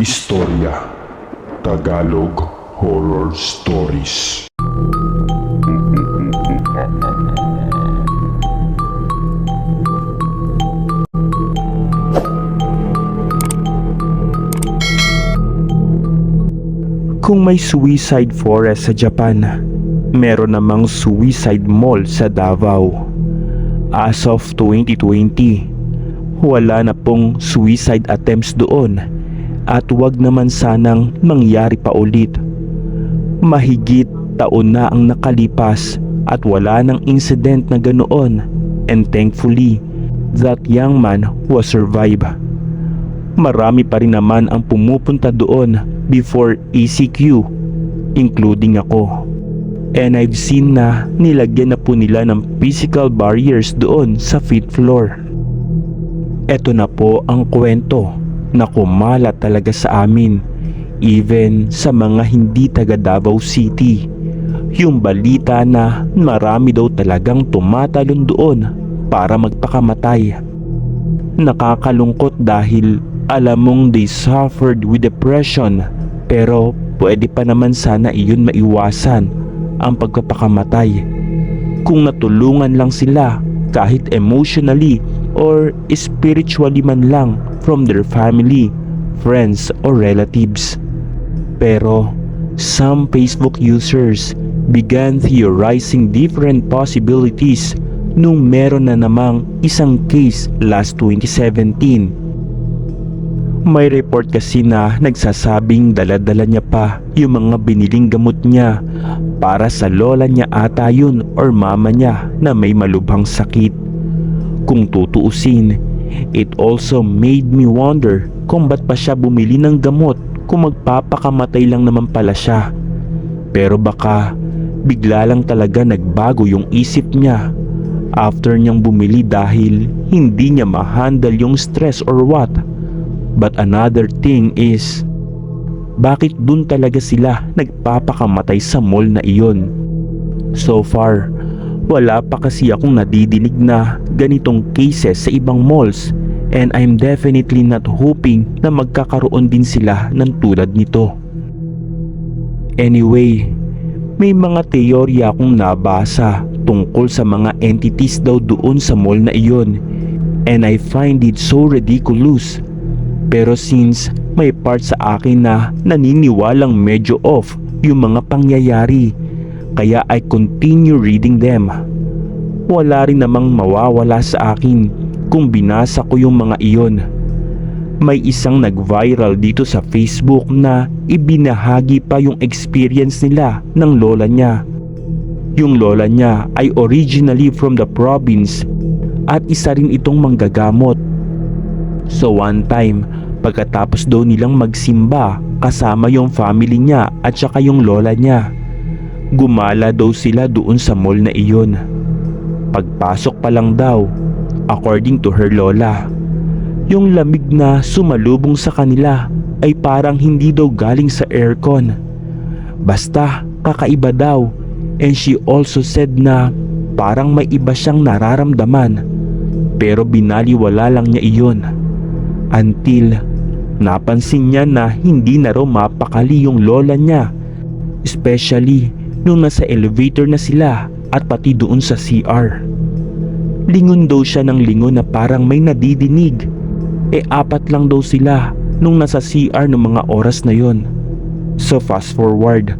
Istorya Tagalog Horror Stories Kung may suicide forest sa Japan, meron namang suicide mall sa Davao. As of 2020, wala na pong suicide attempts doon at wag naman sanang mangyari pa ulit. Mahigit taon na ang nakalipas at wala nang incident na ganoon and thankfully that young man was survive. Marami pa rin naman ang pumupunta doon before ECQ, including ako. And I've seen na nilagyan na po nila ng physical barriers doon sa fifth floor. Ito na po ang kwento na kumalat talaga sa amin even sa mga hindi taga Davao City. Yung balita na marami daw talagang tumatalon doon para magpakamatay. Nakakalungkot dahil alam mong they suffered with depression pero pwede pa naman sana iyon maiwasan ang pagpapakamatay. Kung natulungan lang sila kahit emotionally or spiritually man lang from their family, friends or relatives. Pero some Facebook users began theorizing different possibilities nung meron na namang isang case last 2017 may report kasi na nagsasabing daladala niya pa yung mga biniling gamot niya para sa lola niya ata yun or mama niya na may malubhang sakit. Kung tutuusin, it also made me wonder kung ba't pa siya bumili ng gamot kung magpapakamatay lang naman pala siya. Pero baka bigla lang talaga nagbago yung isip niya after niyang bumili dahil hindi niya ma-handle yung stress or what. But another thing is, bakit dun talaga sila nagpapakamatay sa mall na iyon? So far, wala pa kasi akong nadidinig na ganitong cases sa ibang malls and I'm definitely not hoping na magkakaroon din sila ng tulad nito. Anyway, may mga teorya akong nabasa tungkol sa mga entities daw doon sa mall na iyon and I find it so ridiculous pero since may part sa akin na naniniwalang medyo off yung mga pangyayari, kaya I continue reading them. Wala rin namang mawawala sa akin kung binasa ko yung mga iyon. May isang nag-viral dito sa Facebook na ibinahagi pa yung experience nila ng lola niya. Yung lola niya ay originally from the province at isa rin itong manggagamot. So one time, pagkatapos daw nilang magsimba kasama yung family niya at saka yung lola niya, gumala daw sila doon sa mall na iyon. Pagpasok pa lang daw, according to her lola, yung lamig na sumalubong sa kanila ay parang hindi daw galing sa aircon. Basta kakaiba daw and she also said na parang may iba siyang nararamdaman pero binaliwala lang niya iyon until napansin niya na hindi na raw mapakali yung lola niya especially nung nasa elevator na sila at pati doon sa CR. Lingon daw siya ng lingon na parang may nadidinig e apat lang daw sila nung nasa CR ng mga oras na yon. So fast forward,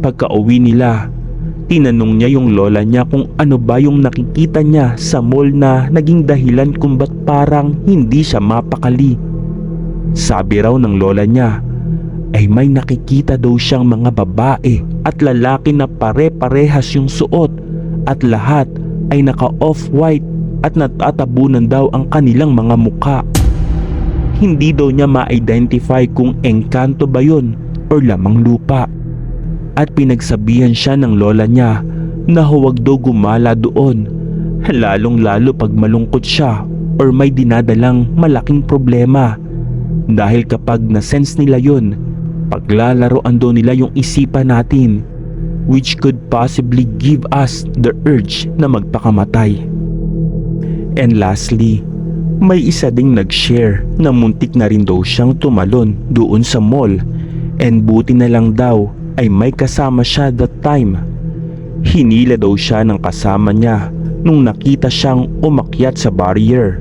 pagka uwi nila, tinanong niya yung lola niya kung ano ba yung nakikita niya sa mall na naging dahilan kung ba't parang hindi siya mapakali. Sabi raw ng lola niya ay may nakikita daw siyang mga babae at lalaki na pare-parehas yung suot at lahat ay naka off-white at natatabunan daw ang kanilang mga mukha. Hindi daw niya ma-identify kung engkanto ba yun or lamang lupa. At pinagsabihan siya ng lola niya na huwag daw gumala doon lalong lalo pag malungkot siya or may dinadalang malaking problema. Dahil kapag na-sense nila yun, paglalaroan daw nila yung isipan natin which could possibly give us the urge na magpakamatay. And lastly, May isa ding nag-share na muntik na rin daw siyang tumalon doon sa mall and buti na lang daw ay may kasama siya that time. Hinila daw siya ng kasama niya nung nakita siyang umakyat sa barrier.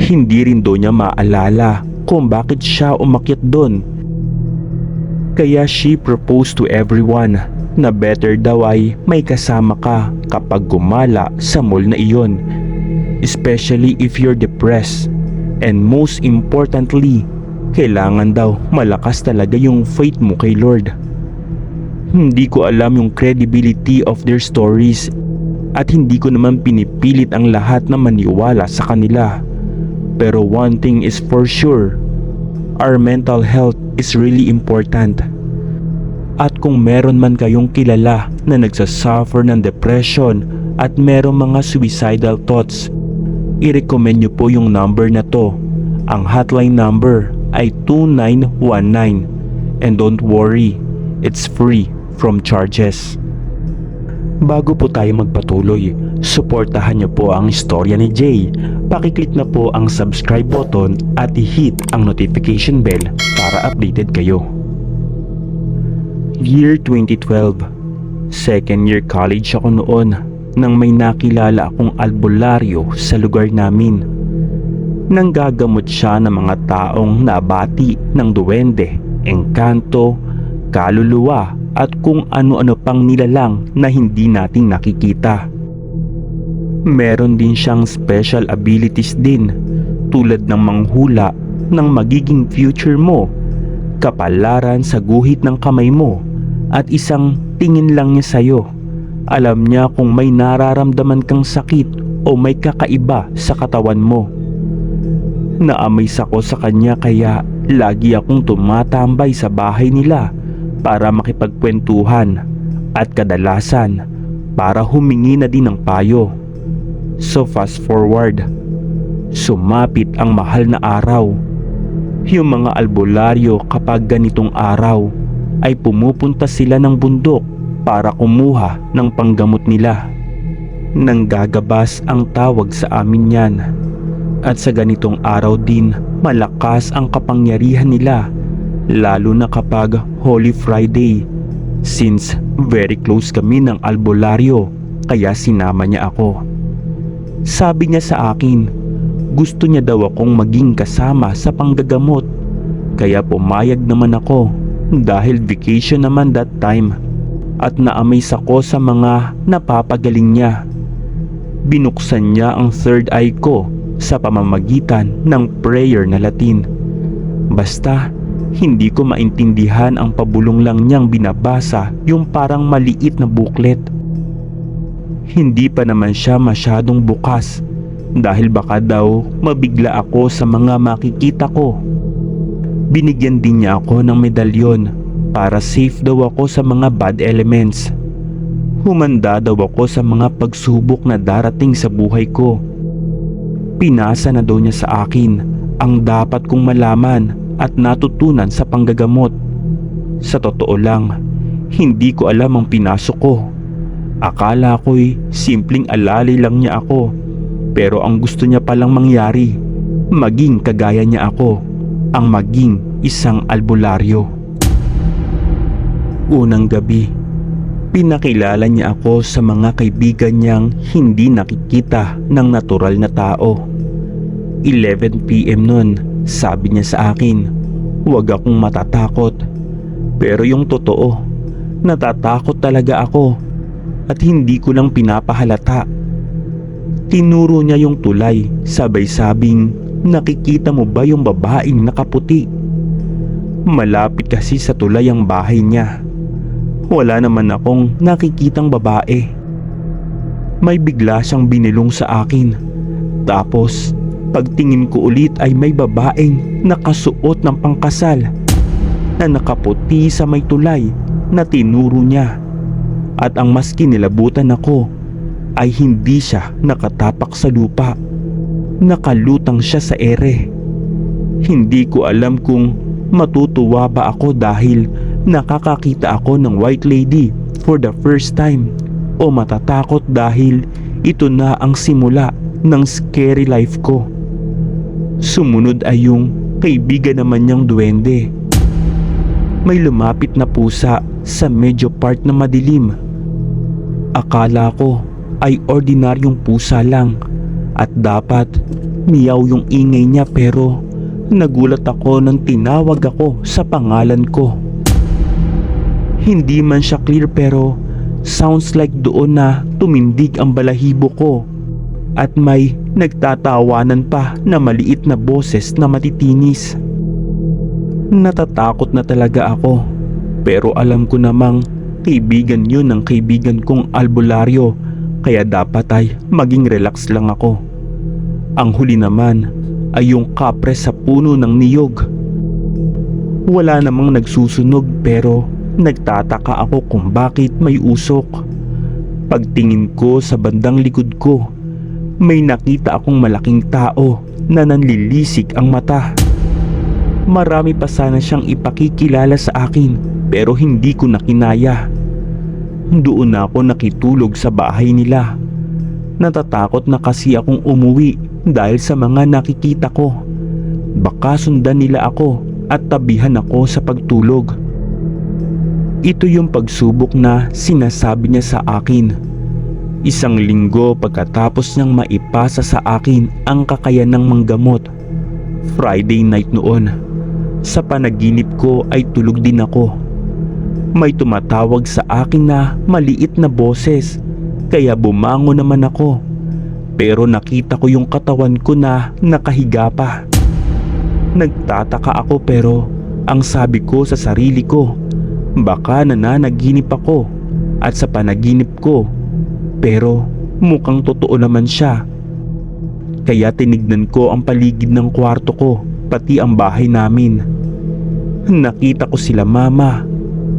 Hindi rin daw niya maalala kung bakit siya umakyat doon. Kaya she proposed to everyone na better daw ay may kasama ka kapag gumala sa mall na iyon. Especially if you're depressed. And most importantly, kailangan daw malakas talaga yung faith mo kay Lord. Hindi ko alam yung credibility of their stories at hindi ko naman pinipilit ang lahat na maniwala sa kanila. Pero one thing is for sure, our mental health is really important. At kung meron man kayong kilala na nagsasuffer ng depression at merong mga suicidal thoughts, i-recommend nyo po yung number na to. Ang hotline number ay 2919 and don't worry, it's free from charges. Bago po tayo magpatuloy, suportahan niyo po ang istorya ni Jay. Pakiclick na po ang subscribe button at i-hit ang notification bell para updated kayo. Year 2012 Second year college ako noon nang may nakilala akong albularyo sa lugar namin. Nang gagamot siya ng mga taong nabati ng duwende, engkanto, kaluluwa at kung ano-ano pang nilalang na hindi nating nakikita. Meron din siyang special abilities din tulad ng manghula ng magiging future mo, kapalaran sa guhit ng kamay mo at isang tingin lang niya sa'yo. Alam niya kung may nararamdaman kang sakit o may kakaiba sa katawan mo. Naamaze ako sa kanya kaya lagi akong tumatambay sa bahay nila para makipagkwentuhan at kadalasan para humingi na din ng payo. So fast forward, sumapit ang mahal na araw. Yung mga albularyo kapag ganitong araw ay pumupunta sila ng bundok para kumuha ng panggamot nila. Nang gagabas ang tawag sa amin yan. At sa ganitong araw din malakas ang kapangyarihan nila lalo na kapag Holy Friday since very close kami ng albularyo kaya sinama niya ako. Sabi niya sa akin, gusto niya daw akong maging kasama sa panggagamot kaya pumayag naman ako dahil vacation naman that time at naamaze ako sa mga napapagaling niya. Binuksan niya ang third eye ko sa pamamagitan ng prayer na Latin. Basta hindi ko maintindihan ang pabulong lang niyang binabasa yung parang maliit na booklet. Hindi pa naman siya masyadong bukas dahil baka daw mabigla ako sa mga makikita ko. Binigyan din niya ako ng medalyon para safe daw ako sa mga bad elements. Humanda daw ako sa mga pagsubok na darating sa buhay ko. Pinasa na daw niya sa akin ang dapat kong malaman at natutunan sa panggagamot. Sa totoo lang, hindi ko alam ang pinasok ko. Akala ko'y simpleng alalay lang niya ako. Pero ang gusto niya palang mangyari, maging kagaya niya ako, ang maging isang albularyo. Unang gabi, pinakilala niya ako sa mga kaibigan niyang hindi nakikita ng natural na tao. 11pm nun, sabi niya sa akin, huwag akong matatakot. Pero yung totoo, natatakot talaga ako at hindi ko lang pinapahalata. Tinuro niya yung tulay, sabay-sabing, nakikita mo ba yung babaeng nakaputi? Malapit kasi sa tulay ang bahay niya. Wala naman akong nakikitang babae. May bigla siyang binilong sa akin. Tapos, pagtingin ko ulit ay may babaeng nakasuot ng pangkasal na nakaputi sa may tulay na tinuro niya. At ang mas kinilabutan ako ay hindi siya nakatapak sa lupa. Nakalutang siya sa ere. Hindi ko alam kung matutuwa ba ako dahil nakakakita ako ng white lady for the first time o matatakot dahil ito na ang simula ng scary life ko. Sumunod ay yung kaibigan naman niyang duwende. May lumapit na pusa sa medyo part na madilim. Akala ko ay ordinaryong pusa lang at dapat miyaw yung ingay niya pero nagulat ako nang tinawag ako sa pangalan ko. Hindi man siya clear pero sounds like doon na tumindig ang balahibo ko at may nagtatawanan pa na maliit na boses na matitinis. Natatakot na talaga ako pero alam ko namang kaibigan yun ng kaibigan kong albularyo kaya dapat ay maging relax lang ako. Ang huli naman ay yung kapre sa puno ng niyog. Wala namang nagsusunog pero nagtataka ako kung bakit may usok. Pagtingin ko sa bandang likod ko, may nakita akong malaking tao na nanlilisik ang mata. Marami pa sana siyang ipakikilala sa akin pero hindi ko na kinaya. Doon na ako nakitulog sa bahay nila. Natatakot na kasi akong umuwi dahil sa mga nakikita ko. Baka sundan nila ako at tabihan ako sa pagtulog. Ito yung pagsubok na sinasabi niya sa akin. Isang linggo pagkatapos niyang maipasa sa akin ang kakayanang manggamot. Friday night noon. Sa panaginip ko ay tulog din ako. May tumatawag sa akin na maliit na boses kaya bumango naman ako. Pero nakita ko yung katawan ko na nakahiga pa. Nagtataka ako pero ang sabi ko sa sarili ko, baka nananaginip ako at sa panaginip ko pero mukhang totoo naman siya. Kaya tinignan ko ang paligid ng kwarto ko pati ang bahay namin. Nakita ko sila mama,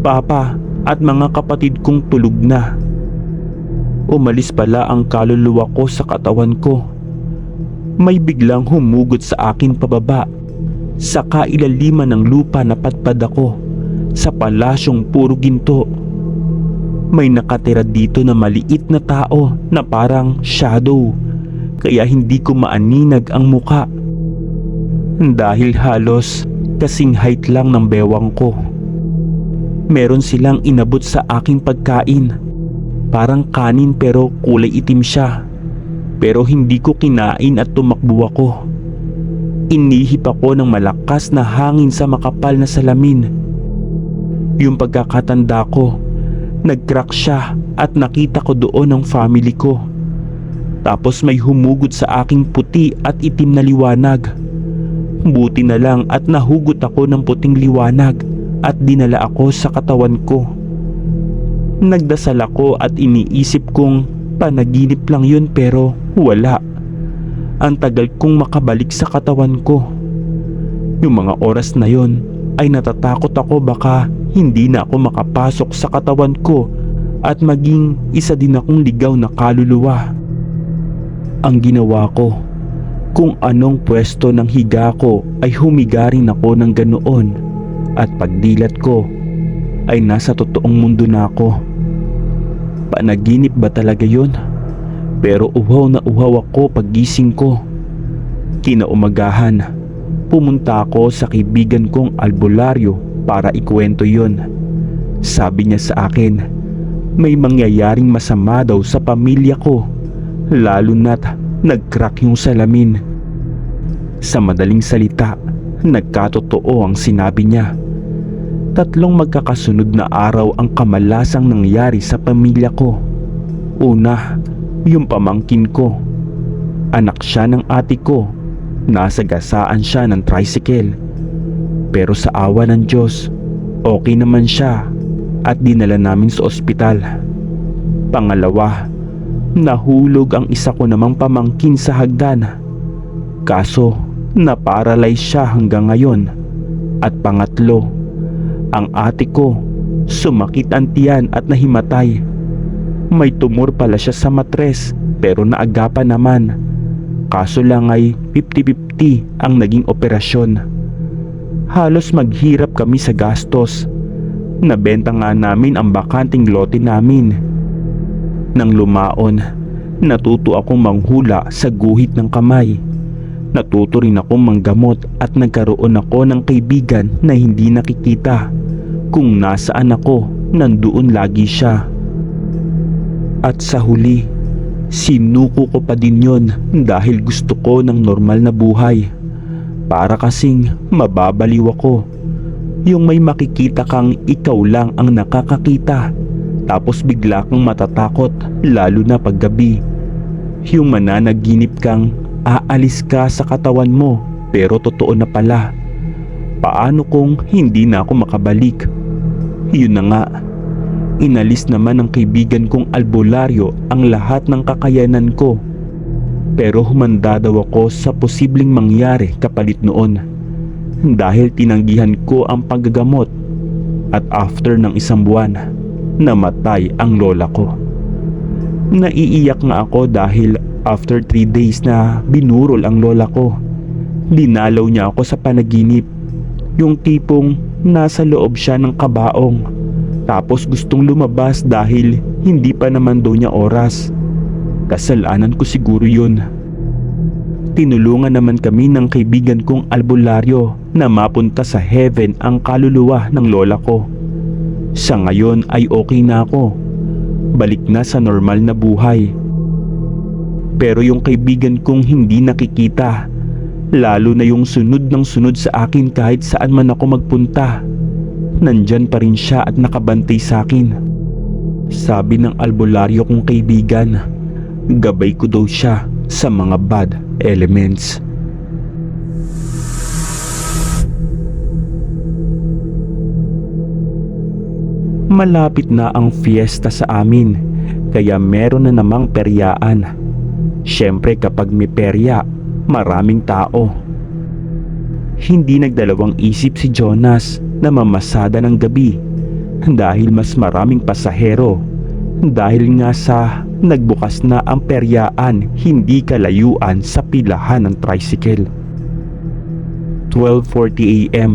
papa at mga kapatid kong tulog na. Umalis pala ang kaluluwa ko sa katawan ko. May biglang humugot sa akin pababa. Sa kailaliman ng lupa na padpad ako. Sa palasyong puro ginto. May nakatira dito na maliit na tao na parang shadow. Kaya hindi ko maaninag ang muka. Dahil halos kasing height lang ng bewang ko. Meron silang inabot sa aking pagkain. Parang kanin pero kulay itim siya. Pero hindi ko kinain at tumakbo ako. Inihip ako ng malakas na hangin sa makapal na salamin. Yung pagkakatanda ko, nag-crack siya at nakita ko doon ang family ko. Tapos may humugot sa aking puti at itim na liwanag. Buti na lang at nahugot ako ng puting liwanag at dinala ako sa katawan ko. Nagdasal ako at iniisip kong panaginip lang yun pero wala. Ang tagal kong makabalik sa katawan ko. Yung mga oras na yon ay natatakot ako baka hindi na ako makapasok sa katawan ko at maging isa din akong ligaw na kaluluwa. Ang ginawa ko, kung anong pwesto ng higa ko ay humiga rin ako ng ganoon at pagdilat ko ay nasa totoong mundo na ako. Panaginip ba talaga yon? Pero uhaw na uhaw ako pagising ko. Kinaumagahan, pumunta ako sa kaibigan kong albularyo para ikwento yon. Sabi niya sa akin, may mangyayaring masama daw sa pamilya ko, lalo na't nag-crack yung salamin. Sa madaling salita, nagkatotoo ang sinabi niya. Tatlong magkakasunod na araw ang kamalasang nangyari sa pamilya ko. Una, yung pamangkin ko. Anak siya ng ate ko. Nasa gasaan siya ng tricycle. Pero sa awa ng Diyos, okay naman siya at dinala namin sa ospital. Pangalawa, nahulog ang isa ko namang pamangkin sa hagdan. Kaso, naparalyze siya hanggang ngayon. At pangatlo, ang ate ko, sumakit ang tiyan at nahimatay. May tumor pala siya sa matres pero naagapan naman. Kaso lang ay 50-50 ang naging operasyon. Halos maghirap kami sa gastos. Nabenta nga namin ang bakanting lote namin. Nang lumaon, natuto akong manghula sa guhit ng kamay. Natuto rin ako manggamot at nagkaroon ako ng kaibigan na hindi nakikita. Kung nasaan ako, nandoon lagi siya. At sa huli, sinuko ko pa din yon dahil gusto ko ng normal na buhay. Para kasing mababaliw ako. Yung may makikita kang ikaw lang ang nakakakita. Tapos bigla kang matatakot lalo na paggabi. Yung mananaginip kang aalis ka sa katawan mo pero totoo na pala. Paano kung hindi na ako makabalik? Yun na nga. Inalis naman ng kaibigan kong albularyo ang lahat ng kakayanan ko. Pero humanda daw ako sa posibleng mangyari kapalit noon. Dahil tinanggihan ko ang paggagamot at after ng isang buwan, namatay ang lola ko. Naiiyak nga ako dahil after 3 days na binurol ang lola ko. Dinalaw niya ako sa panaginip. Yung tipong nasa loob siya ng kabaong. Tapos gustong lumabas dahil hindi pa naman daw niya oras. Kasalanan ko siguro yun. Tinulungan naman kami ng kaibigan kong albularyo na mapunta sa heaven ang kaluluwa ng lola ko. Sa ngayon ay okay na ako. Balik na sa normal na buhay. Pero yung kaibigan kong hindi nakikita, lalo na yung sunod ng sunod sa akin kahit saan man ako magpunta, nandyan pa rin siya at nakabantay sa akin. Sabi ng albularyo kong kaibigan, gabay ko daw siya sa mga bad elements. Malapit na ang fiesta sa amin, kaya meron na namang peryaan. Siyempre kapag may perya, maraming tao. Hindi nagdalawang isip si Jonas na mamasada ng gabi dahil mas maraming pasahero. Dahil nga sa nagbukas na ang peryaan hindi kalayuan sa pilahan ng tricycle. 12.40am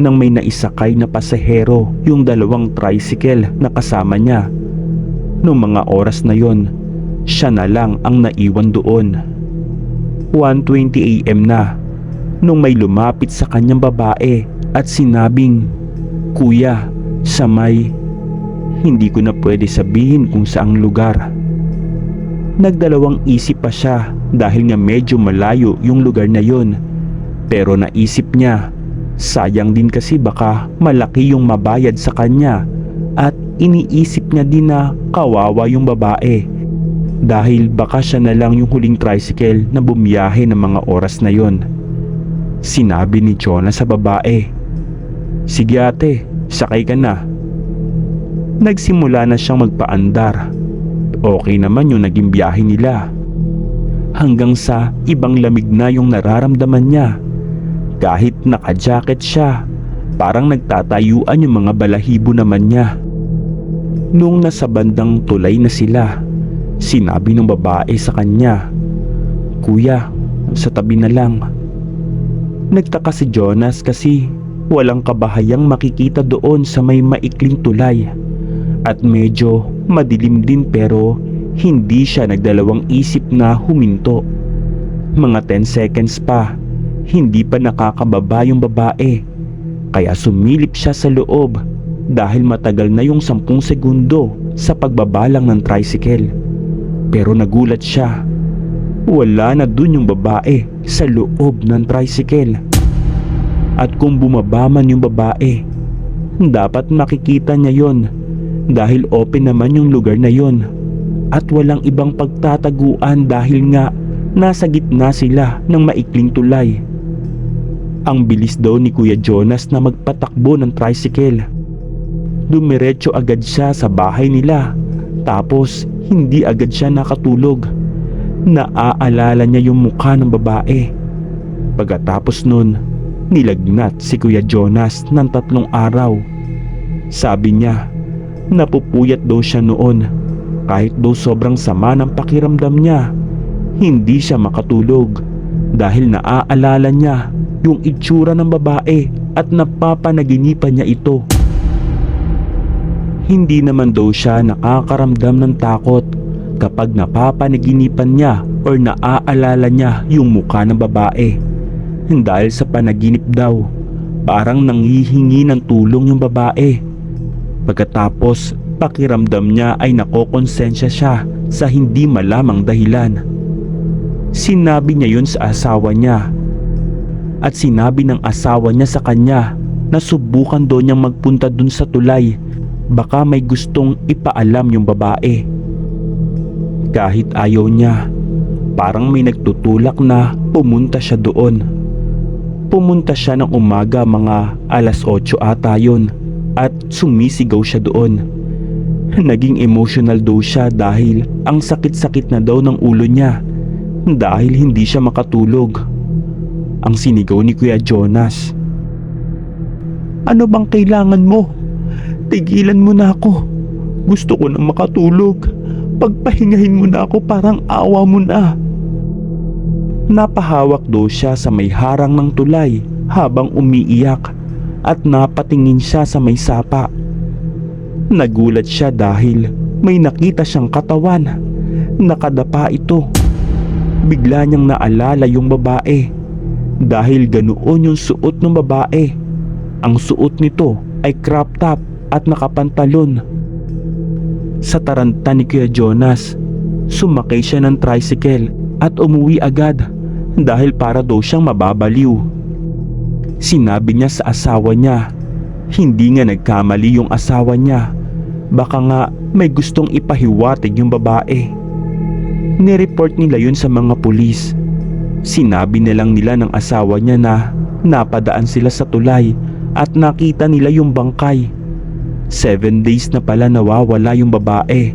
nang may naisakay na pasahero yung dalawang tricycle na kasama niya. Noong mga oras na yon, siya na lang ang naiwan doon. 1.20am na nung may lumapit sa kanyang babae at sinabing, Kuya, sa may... Hindi ko na pwede sabihin kung saang lugar. Nagdalawang isip pa siya dahil nga medyo malayo yung lugar na yon. Pero naisip niya, sayang din kasi baka malaki yung mabayad sa kanya at iniisip niya din na kawawa yung babae dahil baka siya na lang yung huling tricycle na bumiyahe ng mga oras na yon. Sinabi ni Jonah sa babae, Sige ate, sakay ka na. Nagsimula na siyang magpaandar. Okay naman yung naging biyahe nila. Hanggang sa ibang lamig na yung nararamdaman niya. Kahit naka-jacket siya, parang nagtatayuan yung mga balahibo naman niya. Nung nasa bandang tulay na sila, sinabi ng babae sa kanya, Kuya, sa tabi na lang. Nagtaka si Jonas kasi walang kabahayang makikita doon sa may maikling tulay. At medyo madilim din pero hindi siya nagdalawang isip na huminto. Mga 10 seconds pa, hindi pa nakakababa yung babae. Kaya sumilip siya sa loob dahil matagal na yung 10 segundo sa pagbabalang ng tricycle. Pero nagulat siya. Wala na dun yung babae sa loob ng tricycle. At kung bumaba man yung babae, dapat makikita niya yon dahil open naman yung lugar na yon at walang ibang pagtataguan dahil nga nasa gitna sila ng maikling tulay. Ang bilis daw ni Kuya Jonas na magpatakbo ng tricycle. Dumiretso agad siya sa bahay nila tapos hindi agad siya nakatulog. Naaalala niya yung mukha ng babae. Pagkatapos nun, nilagnat si Kuya Jonas ng tatlong araw. Sabi niya, napupuyat daw siya noon kahit daw sobrang sama ng pakiramdam niya. Hindi siya makatulog dahil naaalala niya yung itsura ng babae at napapanaginipan niya ito. Hindi naman daw siya nakakaramdam ng takot kapag napapanaginipan niya or naaalala niya yung mukha ng babae. Dahil sa panaginip daw, parang nanghihingi ng tulong yung babae. Pagkatapos, pakiramdam niya ay nakokonsensya siya sa hindi malamang dahilan. Sinabi niya yun sa asawa niya. At sinabi ng asawa niya sa kanya na subukan daw niyang magpunta dun sa tulay. Baka may gustong ipaalam yung babae. Kahit ayaw niya, parang may nagtutulak na pumunta siya doon. Pumunta siya ng umaga mga alas 8 ata yun at sumisigaw siya doon. Naging emotional daw siya dahil ang sakit-sakit na daw ng ulo niya dahil hindi siya makatulog. Ang sinigaw ni Kuya Jonas. Ano bang kailangan mo? Tigilan mo na ako. Gusto ko na makatulog. Pagpahingahin mo na ako parang awa mo na. Napahawak daw siya sa may harang ng tulay habang umiiyak at napatingin siya sa may sapa. Nagulat siya dahil may nakita siyang katawan. Nakadapa ito. Bigla niyang naalala yung babae dahil ganoon yung suot ng babae. Ang suot nito ay crop top at nakapantalon. Sa taranta ni Kuya Jonas, sumakay siya ng tricycle at umuwi agad dahil para daw siyang mababaliw. Sinabi niya sa asawa niya, hindi nga nagkamali yung asawa niya. Baka nga may gustong ipahiwatig yung babae. Nireport nila yun sa mga pulis. Sinabi na lang nila ng asawa niya na napadaan sila sa tulay at nakita nila yung bangkay. Seven days na pala nawawala yung babae.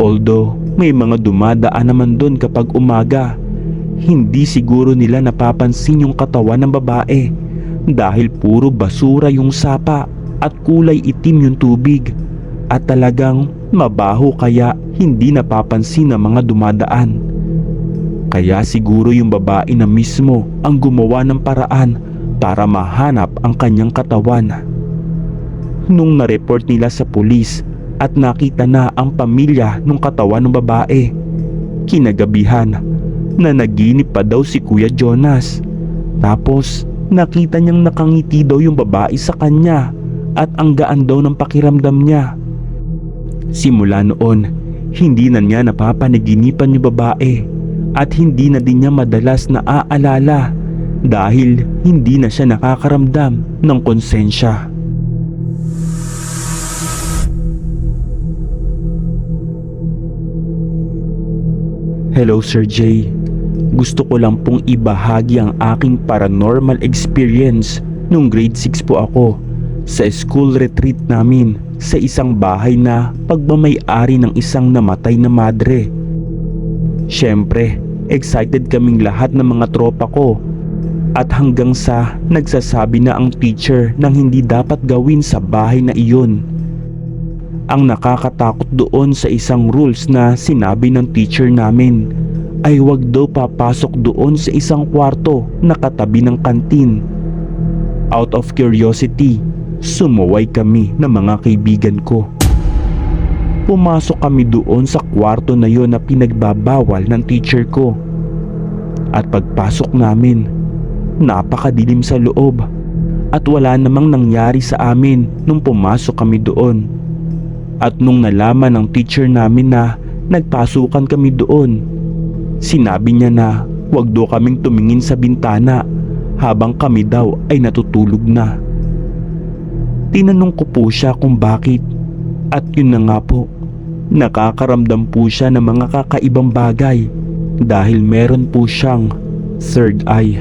Although may mga dumadaan naman doon kapag umaga, hindi siguro nila napapansin yung katawan ng babae dahil puro basura yung sapa at kulay itim yung tubig at talagang mabaho kaya hindi napapansin ng mga dumadaan. Kaya siguro yung babae na mismo ang gumawa ng paraan para mahanap ang kanyang katawan. Nung na-report nila sa pulis at nakita na ang pamilya ng katawan ng babae, kinagabihan na naginip pa daw si Kuya Jonas. Tapos nakita niyang nakangiti daw yung babae sa kanya at ang gaan daw ng pakiramdam niya. Simula noon, hindi na niya napapanaginipan yung babae at hindi na din niya madalas na aalala dahil hindi na siya nakakaramdam ng konsensya. Hello Sir Jay. Gusto ko lang pong ibahagi ang aking paranormal experience nung grade 6 po ako sa school retreat namin sa isang bahay na pagmamayari ng isang namatay na madre. Siyempre, excited kaming lahat ng mga tropa ko at hanggang sa nagsasabi na ang teacher ng hindi dapat gawin sa bahay na iyon. Ang nakakatakot doon sa isang rules na sinabi ng teacher namin ay wag daw papasok doon sa isang kwarto na katabi ng kantin. Out of curiosity, sumuway kami ng mga kaibigan ko. Pumasok kami doon sa kwarto na yon na pinagbabawal ng teacher ko. At pagpasok namin, napakadilim sa loob at wala namang nangyari sa amin nung pumasok kami doon. At nung nalaman ng teacher namin na nagpasukan kami doon, sinabi niya na wag daw kaming tumingin sa bintana habang kami daw ay natutulog na. Tinanong ko po siya kung bakit at yun na nga po, nakakaramdam po siya ng mga kakaibang bagay dahil meron po siyang third eye.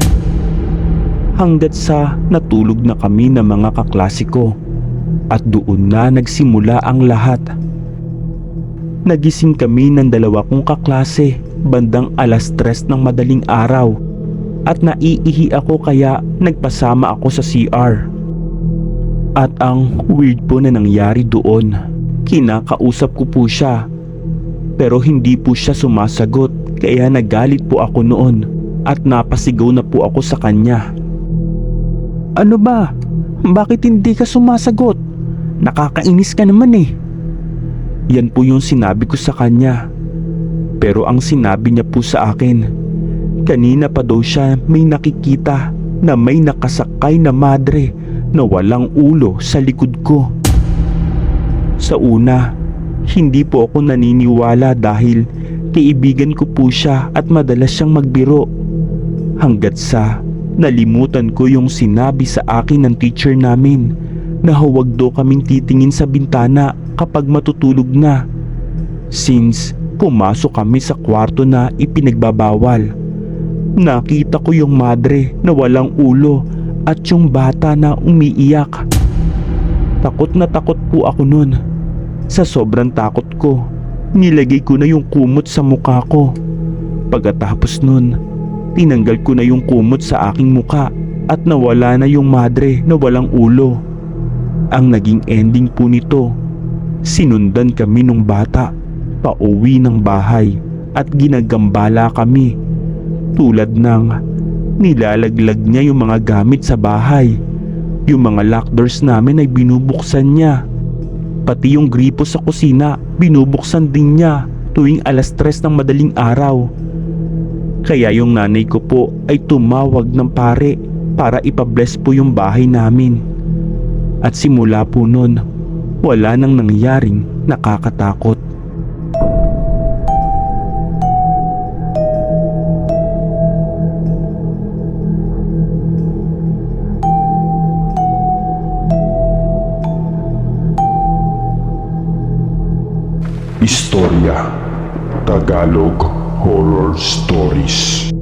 Hanggat sa natulog na kami ng mga kaklasiko at doon na nagsimula ang lahat. Nagising kami ng dalawa kong kaklase bandang alas tres ng madaling araw at naiihi ako kaya nagpasama ako sa CR. At ang weird po na nangyari doon, kinakausap ko po siya pero hindi po siya sumasagot kaya nagalit po ako noon at napasigaw na po ako sa kanya. Ano ba? Bakit hindi ka sumasagot? Nakakainis ka naman eh. Yan po yung sinabi ko sa kanya. Pero ang sinabi niya po sa akin, kanina pa daw siya may nakikita na may nakasakay na madre na walang ulo sa likod ko. Sa una, hindi po ako naniniwala dahil kaibigan ko po siya at madalas siyang magbiro. Hanggat sa nalimutan ko yung sinabi sa akin ng teacher namin na huwag daw kaming titingin sa bintana kapag matutulog na. Since pumasok kami sa kwarto na ipinagbabawal. Nakita ko yung madre na walang ulo at yung bata na umiiyak. Takot na takot po ako nun. Sa sobrang takot ko, nilagay ko na yung kumot sa mukha ko. Pagkatapos nun, tinanggal ko na yung kumot sa aking muka at nawala na yung madre na walang ulo. Ang naging ending po nito, sinundan kami nung bata pauwi ng bahay at ginagambala kami tulad ng nilalaglag niya yung mga gamit sa bahay. Yung mga lock doors namin ay binubuksan niya. Pati yung gripo sa kusina, binubuksan din niya tuwing alas tres ng madaling araw. Kaya yung nanay ko po ay tumawag ng pare para ipabless po yung bahay namin. At simula po nun, wala nang nangyaring nakakatakot. Istorya Tagalog Horror Stories